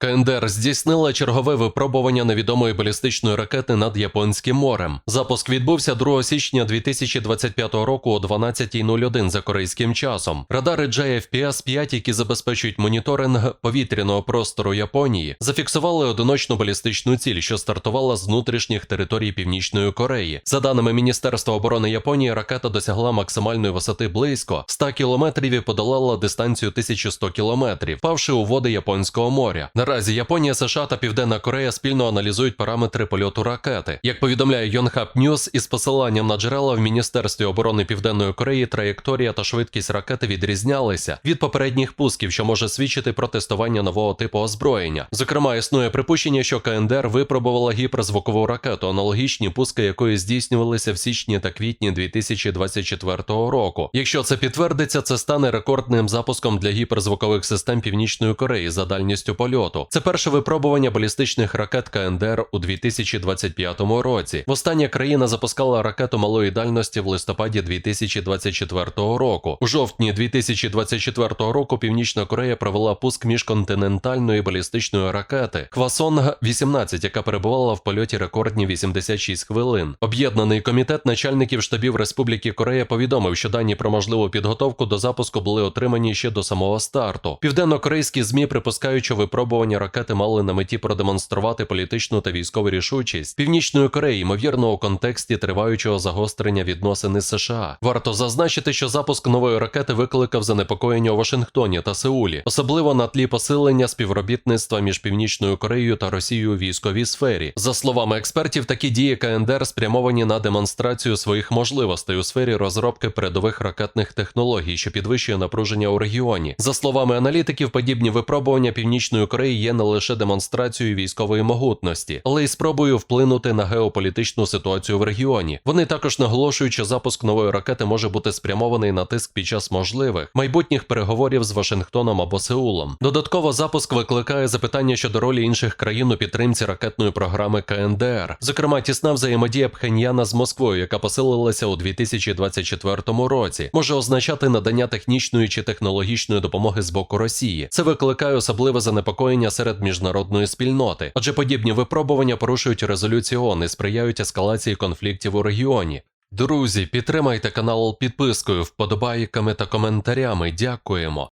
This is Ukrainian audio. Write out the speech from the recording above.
КНДР здійснила чергове випробування невідомої балістичної ракети над Японським морем. Запуск відбувся 2 січня 2025 року о 12.01 за корейським часом. Радари JFPS-5, які забезпечують моніторинг повітряного простору Японії, зафіксували одиночну балістичну ціль, що стартувала з внутрішніх територій Північної Кореї. За даними Міністерства оборони Японії, ракета досягла максимальної висоти близько 100 кілометрів і подолала дистанцію 1100 кілометрів, впавши у води Японського моря. Наразі Японія, США та Південна Корея спільно аналізують параметри польоту ракети. Як повідомляє Yonhap News, із посиланням на джерела в Міністерстві оборони Південної Кореї траєкторія та швидкість ракети відрізнялися від попередніх пусків, що може свідчити про тестування нового типу озброєння. Зокрема, існує припущення, що КНДР випробувала гіперзвукову ракету, аналогічні пуски якої здійснювалися в січні та квітні 2024 року. Якщо це підтвердиться, це стане рекордним запуском для гіперзвукових систем Північної Кореї за дальністю польоту. Це перше випробування балістичних ракет КНДР у 2025 році. Востаннє країна запускала ракету малої дальності в листопаді 2024 року. У жовтні 2024 року Північна Корея провела пуск міжконтинентальної балістичної ракети Хвасонг 18 яка перебувала в польоті рекордні 86 хвилин. Об'єднаний комітет начальників штабів Республіки Корея повідомив, що дані про можливу підготовку до запуску були отримані ще до самого старту. Південно-корейські змі припускають, що випробування ракети мали на меті продемонструвати політичну та військову рішучість Північної Кореї, ймовірно, у контексті триваючого загострення відносин із США. Варто зазначити, що запуск нової ракети викликав занепокоєння у Вашингтоні та Сеулі, особливо на тлі посилення співробітництва між Північною Кореєю та Росією у військовій сфері. За словами експертів, такі дії КНДР спрямовані на демонстрацію своїх можливостей у сфері розробки передових ракетних технологій, що підвищує напруження у регіоні. За словами аналітиків, подібні випробування Північної Кореї є не лише демонстрацією військової могутності, але й спробою вплинути на геополітичну ситуацію в регіоні. Вони також наголошують, що запуск нової ракети може бути спрямований на тиск під час можливих майбутніх переговорів з Вашингтоном або Сеулом. Додатково запуск викликає запитання щодо ролі інших країн у підтримці ракетної програми КНДР, зокрема тісна взаємодія Пхеньяна з Москвою, яка посилилася у 2024 році, може означати надання технічної чи технологічної допомоги з боку Росії. Це викликає особливе занепокоєння серед міжнародної спільноти, адже подібні випробування порушують резолюцію ООН і сприяють ескалації конфліктів у регіоні. Друзі, підтримайте канал підпискою, вподобайками та коментарями. Дякуємо.